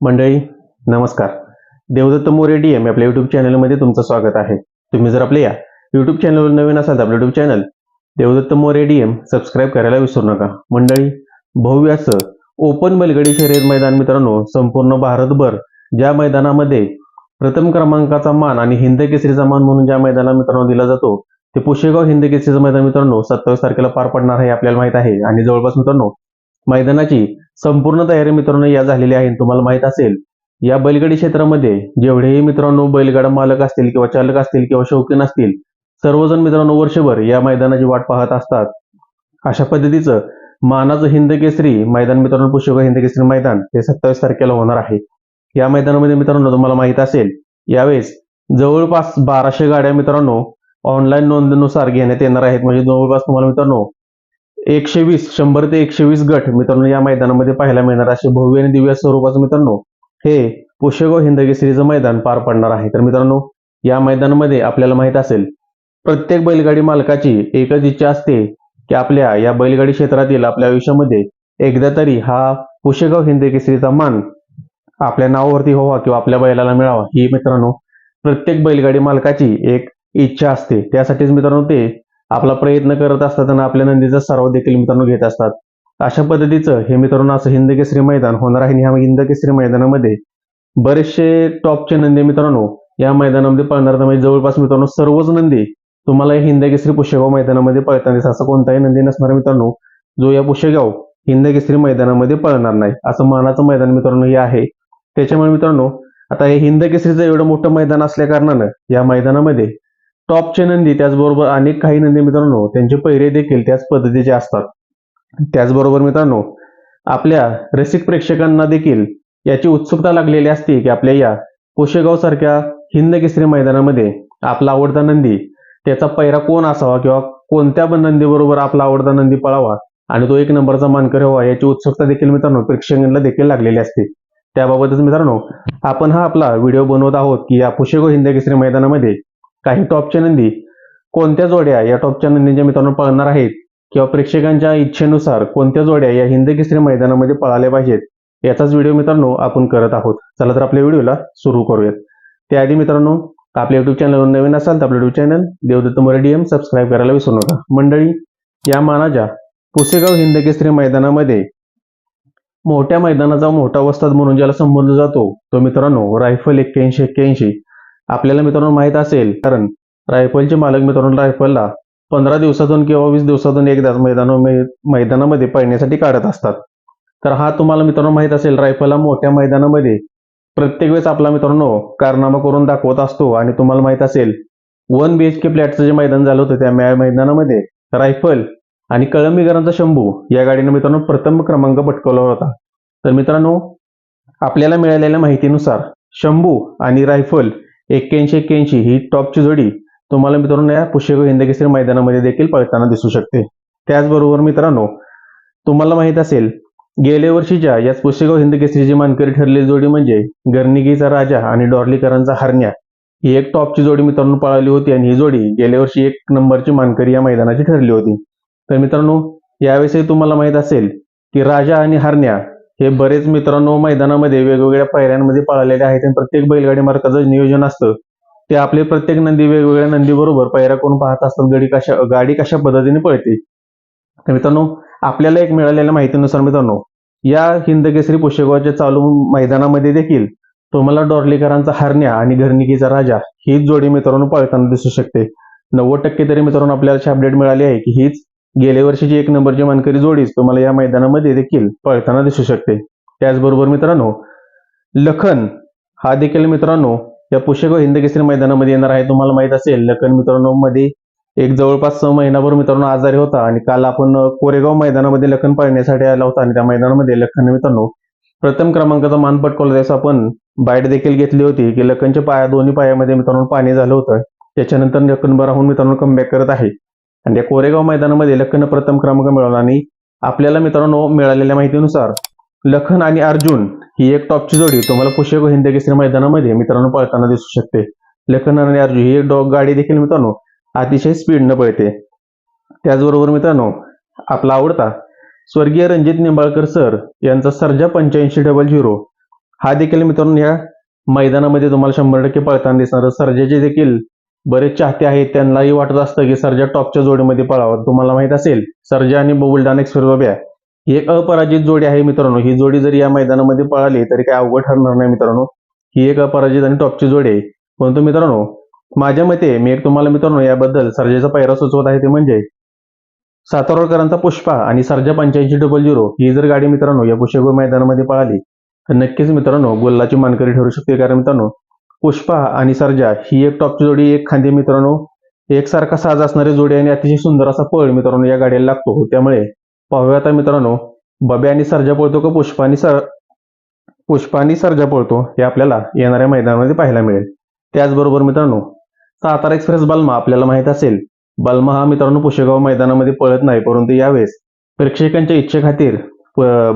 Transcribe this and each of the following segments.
मंडळी नमस्कार. Devdatt More D M आपल्या युट्यूब चॅनलमध्ये तुमचं स्वागत आहे. तुम्ही जर आपल्या या युट्यूब चॅनलवर नवीन असाल तर आपलं YouTube channel Devdatt More D M subscribe करायला विसरू नका. मंडळी भव्य ओपन बलगडी शर्यत मैदान मित्रांनो संपूर्ण भारतभर ज्या मैदानामध्ये प्रथम क्रमांकाचा मान आणि हिंद केसरीचा मान म्हणून ज्या मैदानाला मित्रांनो दिला जातो ते पुशेगाव हिंद केसरीचं मैदान मित्रांनो सत्तावीस तारखेला पार पडणार आहे आपल्याला माहीत आहे. आणि जवळपास मित्रांनो मैदानाची संपूर्ण तयारी मित्रांनो या झालेली आहे. तुम्हाला माहीत असेल या बैलगाडी क्षेत्रामध्ये जेवढेही मित्रांनो बैलगाडा मालक असतील किंवा चालक असतील किंवा शौकीन असतील सर्वजण मित्रांनो वर्षभर या मैदानाची वाट पाहत असतात. अशा पद्धतीचं मानाचं हिंद केसरी मैदान मित्रांनो पुष्कळ हिंद केसरी मैदान हे सत्तावीस तारखेला होणार आहे. या मैदानामध्ये मित्रांनो तुम्हाला माहीत असेल यावेळेस जवळपास बाराशे गाड्या मित्रांनो ऑनलाईन नोंदणीनुसार घेण्यात येणार आहेत. म्हणजे जवळपास तुम्हाला मित्रांनो एकशे वीस शंभर ते एकशे वीस गट मित्रांनो या मैदानामध्ये पाहायला मिळणार. असे भव्य आणि दिव्य स्वरूपाचं मित्रांनो हे पुष्यगाव हिंदकेसरीचं मैदान पार पडणार आहे. तर मित्रांनो या मैदानामध्ये आपल्याला माहीत असेल प्रत्येक बैलगाडी मालकाची एकच इच्छा असते की आपल्या या बैलगाडी क्षेत्रातील आपल्या आयुष्यामध्ये एकदा तरी हा पुष्यगाव हिंदकेसरीचा मान आपल्या नावावरती व्हावा किंवा आपल्या बैलाला मिळावा. ही मित्रांनो प्रत्येक बैलगाडी मालकाची एक इच्छा असते. त्यासाठीच मित्रांनो ते आपला प्रयत्न करत असतात आणि आपल्या नंदीचा सराव देखील मित्रांनो घेत असतात. अशा पद्धतीचं हे मित्रांनो असं हिंद केसरी मैदान होणार आहे आणि ह्या हिंद केसरी मैदानामध्ये बरेचसे टॉपचे नंदी मित्रांनो या मैदानामध्ये पळणार म्हणजे जवळपास मित्रांनो सर्वच नंदी तुम्हाला या हिंद केसरी पुष्यगाव मैदानामध्ये पळताना दिसत असा कोणताही नंदी नसणार मित्रांनो जो या पुष्यगाव हिंद केसरी मैदानामध्ये पळणार नाही. असं मानाचं मैदान मित्रांनो हे आहे. त्याच्यामुळे मित्रांनो आता हे हिंद केसरीचं एवढं मोठं मैदान असल्या कारणानं या मैदानामध्ये टॉपचे नंदी त्याचबरोबर अनेक काही नंदी मित्रांनो त्यांचे पहिरे देखील त्याच पद्धतीचे असतात. त्याचबरोबर मित्रांनो आपल्या रसिक प्रेक्षकांना देखील याची उत्सुकता लागलेली असते की आपल्या या पुशेगाव सारख्या हिंद केसरी मैदानामध्ये आपला आवडता नंदी त्याचा पैरा कोण असावा किंवा कोणत्या नंदीबरोबर आपला आवडता नंदी पळावा आणि तो एक नंबरचा मानकर व्हावा याची उत्सुकता देखील मित्रांनो प्रेक्षकांना देखील लागलेली असते. त्याबाबतच मित्रांनो आपण हा आपला व्हिडिओ बनवत आहोत की या पुशेगाव हिंद केसरी मैदानामध्ये काही टॉपच्या नंदी कोणत्या जोड्या या टॉपच्या नंदींच्या मित्रांनो पळणार आहेत किंवा प्रेक्षकांच्या इच्छेनुसार कोणत्या जोड्या या हिंद केसरी मैदानामध्ये पळाल्या पाहिजेत याचाच व्हिडिओ मित्रांनो आपण करत आहोत. चला तर आपल्या व्हिडिओला सुरू करूयात. त्याआधी मित्रांनो आपल्या युट्यूब चॅनलवर नवीन असाल तर आपलं युट्यूब चॅनल देवदत्त मराठीएम सबस्क्राईब करायला विसरू नका. मंडळी या मानाच्या पुसेगाव हिंद केसरी मैदानामध्ये मोठ्या मैदानाचा मोठा वस्ताद म्हणून ज्याला संबोधला जातो तो मित्रांनो रायफल एक्क्याऐंशी एक्क्याऐंशी. आपल्याला मित्रांनो माहीत असेल कारण रायफलचे मालक मित्रांनो रायफलला पंधरा दिवसातून किंवा वीस दिवसातून एकदाच मैदान मैदानामध्ये पळण्यासाठी काढत असतात. तर हा तुम्हाला मित्रांनो माहीत असेल रायफलला मोठ्या मैदानामध्ये प्रत्येक वेळेस आपला मित्रांनो कारनामा करून दाखवत असतो. आणि तुम्हाला माहीत असेल वन बी एच के फ्लॅटचं जे मैदान झालं होतं त्या मैदानामध्ये रायफल आणि कळंबीकरांचा शंभू या गाडीनं मित्रांनो प्रथम क्रमांक पटकवला होता. तर मित्रांनो आपल्याला मिळालेल्या माहितीनुसार शंभू आणि रायफल एक्क्याऐंशी एक्क्याऐंशी ही टॉपची जोडी तुम्हाला मित्रांनो या पुष्यगाव हिंदकेसरी मैदानामध्ये देखील पळताना दिसू शकते. त्याचबरोबर मित्रांनो तुम्हाला माहीत असेल गेल्या वर्षीच्या याच पुष्यगाव हिंदकेसरीची मानकरी ठरलेली जोडी म्हणजे गर्निकीचा राजा आणि डॉर्लीकरांचा हरण्या. ही एक टॉपची जोडी मित्रांनो पळाली होती आणि ही जोडी गेल्या वर्षी एक नंबरची मानकरी या मैदानाची ठरली होती. तर मित्रांनो यावेळेसही तुम्हाला माहीत असेल की राजा आणि हरण्या हे बरेच मित्रांनो मैदानामध्ये वेगवेगळ्या पायऱ्यांमध्ये पळालेले आहेत आणि प्रत्येक बैलगाडी मार्काचं नियोजन असतं ते आपले प्रत्येक नंदी वेगवेगळ्या नंदीबरोबर पायऱ्या करून पाहत असतात गाडी कशा गाडी कशा पद्धतीने पळते. तर मित्रांनो आपल्याला एक मिळालेल्या माहितीनुसार मित्रांनो या हिंदकेसरी पुष्यगावच्या चालू मैदानामध्ये देखील तुम्हाला डॉर्लीकरांचा हरण्या आणि घरनिकीचा राजा हीच जोडी मित्रांनो पळताना दिसू शकते. नव्वद टक्के तरी मित्रांनो आपल्याला अशी अपडेट मिळाली आहे की हीच गेल्या वर्षीची एक नंबरची मानकरी जोडीच तुम्हाला या मैदानामध्ये देखील पळताना दिसू शकते. त्याचबरोबर मित्रांनो लखन हा देखील मित्रांनो या पुष्यक हिंद केसरी मैदानामध्ये येणार आहे. तुम्हाला माहीत असेल लखन मित्रांनो मध्ये एक जवळपास महिनाभर मित्रांनो आजारी होता आणि काल आपण कोरेगाव मैदानामध्ये लखन पाळण्यासाठी आला होता आणि त्या मैदानामध्ये लखन मित्रांनो प्रथम क्रमांकाचा मान पटकवला त्यास आपण बाईट देखील घेतली होती की लखनच्या पाया दोन्ही पायामध्ये मित्रांनो पाणी झालं होतं. त्याच्यानंतर लखन बराहून मित्रांनो कमबॅक करत आहे. आणि त्या कोरेगाव मैदानामध्ये लखन प्रथम क्रमांक मिळवला आणि आपल्याला मित्रांनो मिळालेल्या माहितीनुसार लखन आणि अर्जुन ही एक टॉपची जोडी तुम्हाला पुष्यगो हिंद केसरी मैदानामध्ये मित्रांनो पळताना दिसू शकते. लखन आणि अर्जुन ही एक डॉग गाडी देखील मित्रांनो अतिशय स्पीडनं पळते. त्याचबरोबर मित्रांनो आपला आवडता स्वर्गीय रणजित निंबाळकर सर यांचा सर्जा पंच्याऐंशी डबल झिरो हा देखील मित्रांनो या मैदानामध्ये तुम्हाला शंभर टक्के पळताना दिसणार सर्जाचे देखील बरेच चाहते आहेत त्यांनाही वाटत असतं की सर्जा टॉपच्या जोडीमध्ये पळावं. तुम्हाला माहीत असेल सर्जा आणि बुलढाणा एक्सप्रेस बाब्या ही एक अपराजित जोडी आहे मित्रांनो. ही जोडी जरी या मैदानामध्ये पळाली तरी काय अवघड ठरणार नाही मित्रांनो. ही एक अपराजित आणि टॉपची जोडी आहे. परंतु मित्रांनो माझ्या मते मी एक तुम्हाला मित्रांनो याबद्दल सर्जेचा पैरा सुचवत आहे ते म्हणजे सातारोडकरांचा पुष्पा आणि सर्जा पंच्याऐंशी डबल झिरो ही जर गाडी मित्रांनो या पुष्यगो मैदानामध्ये पळाली तर नक्कीच मित्रांनो गोल्लाची मानकरी ठरू शकते कारण मित्रांनो पुष्पा आणि सर्जा ही एक टॉपची जोडी एक खांदी मित्रांनो. एकसारखा साज असणारी जोडी आणि अतिशय सुंदर असा पळ मित्रांनो या गाडीला लागतो. त्यामुळे पाहूया आता मित्रांनो बबे आणि सर्जा पळतो का पुष्पा आणि सर पुष्पा आणि सर्जा पळतो हे आपल्याला येणाऱ्या मैदानामध्ये पाहायला मिळेल. त्याचबरोबर मित्रांनो सातारा एक्सप्रेस बल्मा आपल्याला माहीत असेल. बल्मा हा मित्रांनो पुशेगाव मैदानामध्ये पळत नाही परंतु यावेळेस प्रेक्षकांच्या इच्छेखातीर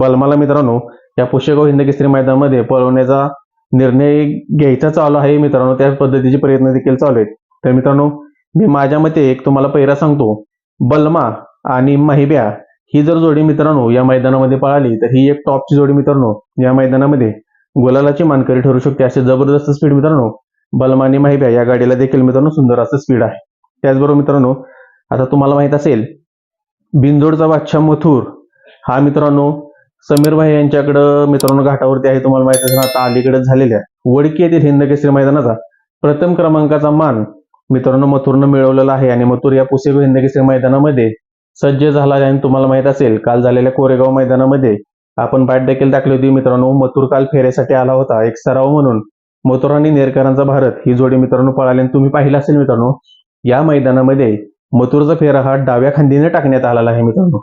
बल्माला मित्रांनो या पुशेगाव हिंदकेसरी मैदानामध्ये पळवण्याचा निर्णय घ्यायचा चालू आहे मित्रांनो त्या पद्धतीचे प्रयत्न देखील चालू आहेत. तर मित्रांनो मी माझ्या मते एक तुम्हाला पहिरा सांगतो. बल्मा आणि माहिब्या ही जर जोडी मित्रांनो या मैदानामध्ये पळाली तर ही एक टॉपची जोडी मित्रांनो या मैदानामध्ये गुलालाची मानकरी ठरू शकते. असे जबरदस्त स्पीड मित्रांनो बलमा आणि माहिब्या या गाडीला देखील मित्रांनो सुंदर असं स्पीड आहे. त्याचबरोबर मित्रांनो आता तुम्हाला माहीत असेल बिंदोडचा बादशाह मथुर हा मित्रांनो समीर भाई यांच्याकडं मित्रांनो घाटावरती आहे तुम्हाला माहिती असेल आता अलीकडे झालेल्या वडकी येथील हिंदकेसरी मैदानाचा प्रथम क्रमांकाचा मान मित्रांनो मथुरनं मिळवलेला आहे आणि मथुर या पुसेगो हिंदकेसरी मैदानामध्ये सज्ज झाला आणि तुम्हाला माहीत असेल काल झालेल्या कोरेगाव मैदानामध्ये आपण बॅट देखील टाकली होती. मित्रांनो मथुर काल फेऱ्यासाठी आला होता. एक सराव म्हणून मथुर आणि नेरकरांचा भारत ही जोडी मित्रांनो पळाली. आणि तुम्ही पाहिलं असेल मित्रांनो या मैदानामध्ये मथुरचा फेरा हा डाव्या खांदीने टाकण्यात आलेला आहे मित्रांनो.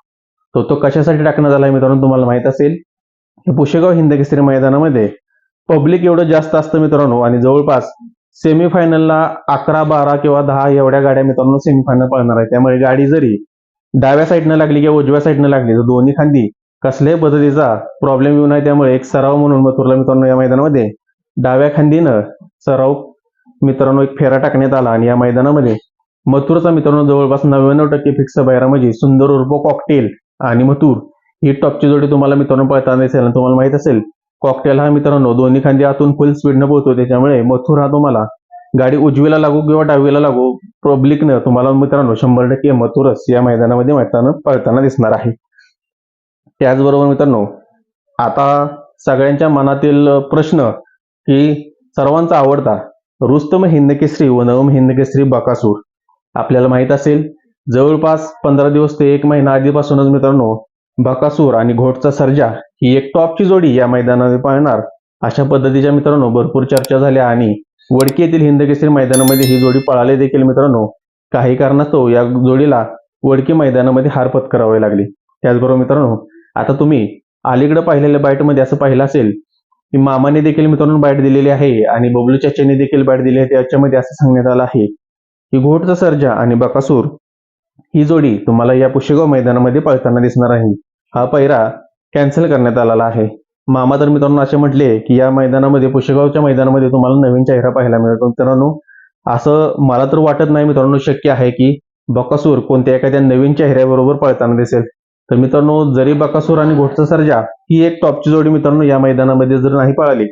तो तो कशासाठी टाकण्यात आला आहे मित्रांनो तुम्हाला माहीत असेल पुशेगाव हिंदकेसरी मैदानामध्ये पब्लिक एवढं जास्त असतं मित्रांनो आणि जवळपास सेमीफायनलला अकरा बारा किंवा दहा एवढ्या गाड्या मित्रांनो सेमीफायनल पळणार आहे. त्यामुळे गाडी जरी डाव्या साईडनं लागली किंवा उजव्या साईडनं लागली तर दोन्ही खांदी कसल्याही पद्धतीचा प्रॉब्लेम येऊ नये. त्यामुळे एक सराव म्हणून मथुरला मित्रांनो या मैदानामध्ये डाव्या खांदीनं सराव मित्रांनो एक फेरा टाकण्यात आला आणि या मैदानामध्ये मथुरचा मित्रांनो जवळपास नव्याण्णव टक्के फिक्स बाहेर म्हणजे सुंदर उर्फ कॉकटेल आणि मथुर ही टॉपची जोडी तुम्हाला मित्रांनो पळताना दिसेल तुम्हाला माहीत असेल कॉकटेल हा मित्रांनो दोन्ही खांदी आतून फुल स्पीडनं पोहतो त्याच्यामुळे मथुर हा तुम्हाला गाडी उजवीला लागू किंवा डावीला लागू पब्लिकनं तुम्हाला मित्रांनो शंभर टक्के मथुरस या मैदानामध्ये मैदाना पळताना दिसणार आहे. त्याचबरोबर मित्रांनो आता सगळ्यांच्या मनातील प्रश्न की सर्वांचा आवडता रुस्तम हिंदकेसरी व नवम हिंदकेसरी बकासूर. आपल्याला माहीत असेल जवळपास पंधरा दिवस ते एक महिना आधीपासूनच मित्रांनो बकासूर आणि घोटचा सर्जा ही एक टॉपची जोडी या मैदानामध्ये पाळणार अशा पद्धतीच्या मित्रांनो भरपूर चर्चा झाल्या आणि वडकी येथील हिंदकेसरी मैदानामध्ये ही जोडी पळाली देखील मित्रांनो. काही कारणास्तव या जोडीला वडकी मैदानामध्ये हार पत्करावी लागली. त्याचबरोबर मित्रांनो आता तुम्ही अलीकडे पाहिलेल्या बाईटमध्ये असं पाहिलं असेल की मामाने देखील मित्रांनो बाईट दिलेली आहे आणि बबलू चाच्याने देखील बाईट दिली आहे त्याच्यामध्ये असं सांगण्यात आलं आहे की घोटचा सर्जा आणि बकासूर ही जोडी तुम्हाला या पुशेगाव मैदानामध्ये पळताना दिसणार आहे. हा पैरा कॅन्सल करण्यात आलेला आहे. मामा तर मित्रांनो असे म्हटले की या मैदानामध्ये पुशेगावच्या मैदानामध्ये तुम्हाला नवीन चेहरा पाहायला मिळतो मित्रांनो असं मला तर वाटत नाही मित्रांनो शक्य आहे की बकासूर कोणत्या एखाद्या नवीन चेहऱ्याबरोबर पळताना दिसेल. तर मित्रांनो जरी बकासूर आणि घोटचा सर्जा ही एक टॉपची जोडी मित्रांनो या मैदानामध्ये जर नाही पळाली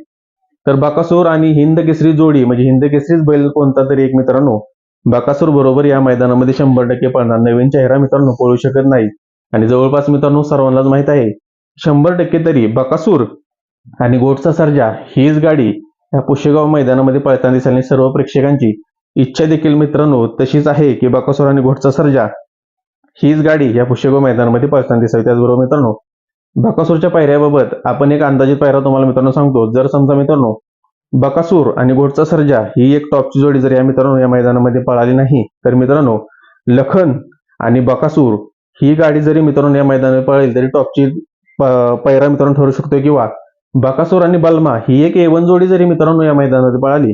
तर बकासूर आणि हिंद केसरी जोडी म्हणजे हिंद केसरीच बैल कोणता तरी एक मित्रांनो बाकासूर बरोबर या मैदानामध्ये शंभर टक्के पळणार. नवीन चेहरा मित्रांनो पळू शकत नाही. आणि जवळपास मित्रांनो सर्वांनाच माहीत आहे शंभर टक्के तरी बकासूर आणि गोटचा सर्जा हीच गाडी या पुशेगाव मैदानामध्ये पळताना दिसेल. आणि सर्व प्रेक्षकांची इच्छा देखील मित्रांनो तशीच आहे की बकासूर आणि घोटचा सर्जा हीच गाडी या पुशेगाव मैदानामध्ये पळताना दिसावी. त्याचबरोबर मित्रांनो बकासूरच्या पायऱ्याबाबत आपण एक अंदाजित पायरा तुम्हाला मित्रांनो सांगतो. जर समजा मित्रांनो बकासूर आणि घोडचा सर्जा ही एक टॉपची जोडी जर या मित्रांनो या मैदानामध्ये पळाली नाही तर मित्रांनो लखन आणि बकासूर ही गाडी जरी मित्रांनो या मैदानात पळेल तरी टॉपची पैरा मित्रांनो ठरू शकतो किंवा बकासूर आणि बल्मा ही एक एवन जोडी जरी मित्रांनो या मैदानात पळाली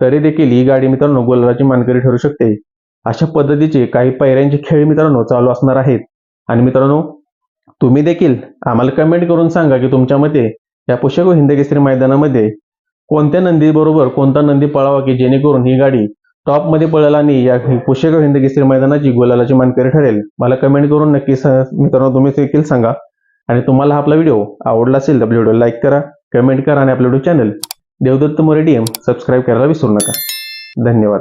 तरी देखील ही गाडी मित्रांनो गोलराची मानकरी ठरू शकते. अशा पद्धतीचे काही पैऱ्यांचे खेळ मित्रांनो चालू असणार आहेत. आणि मित्रांनो तुम्ही देखील आम्हाला कमेंट करून सांगा की तुमच्या मते या पुष्यगो हिंदकेसरी मैदानामध्ये कोणत्या नंदीबरोबर कोणता नंदी पळावा की जेणेकरून ही गाडी टॉपमध्ये पळेल आणि या पुष्यगाव हिंदकेसरी मैदानाची गोलालाची मानकरी ठरेल? मला कमेंट करून नक्की मित्रांनो तुम्ही देखील सांगा. आणि तुम्हाला आपला व्हिडिओ आवडला असेल तर आपल्या व्हिडिओ लाईक करा कमेंट करा आणि आपलं video channel Devdatt More subscribe करायला विसरू नका. धन्यवाद.